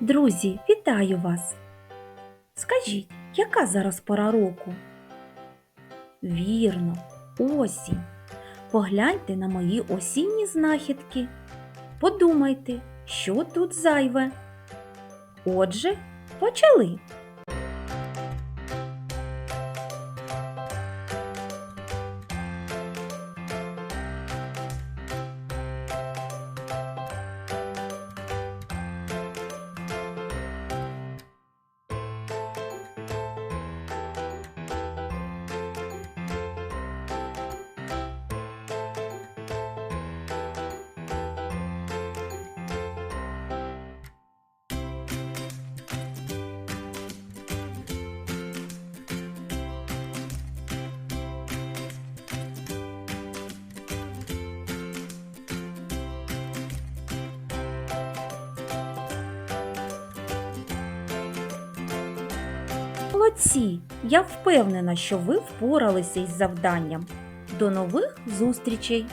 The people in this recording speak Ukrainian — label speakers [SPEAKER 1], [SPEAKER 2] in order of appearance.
[SPEAKER 1] Друзі, вітаю вас! Скажіть, яка зараз пора року? Вірно, осінь. Погляньте на мої осінні знахідки. Подумайте, що тут зайве. Отже, почали. Молодці! Я впевнена, що ви впоралися із завданням. До нових зустрічей!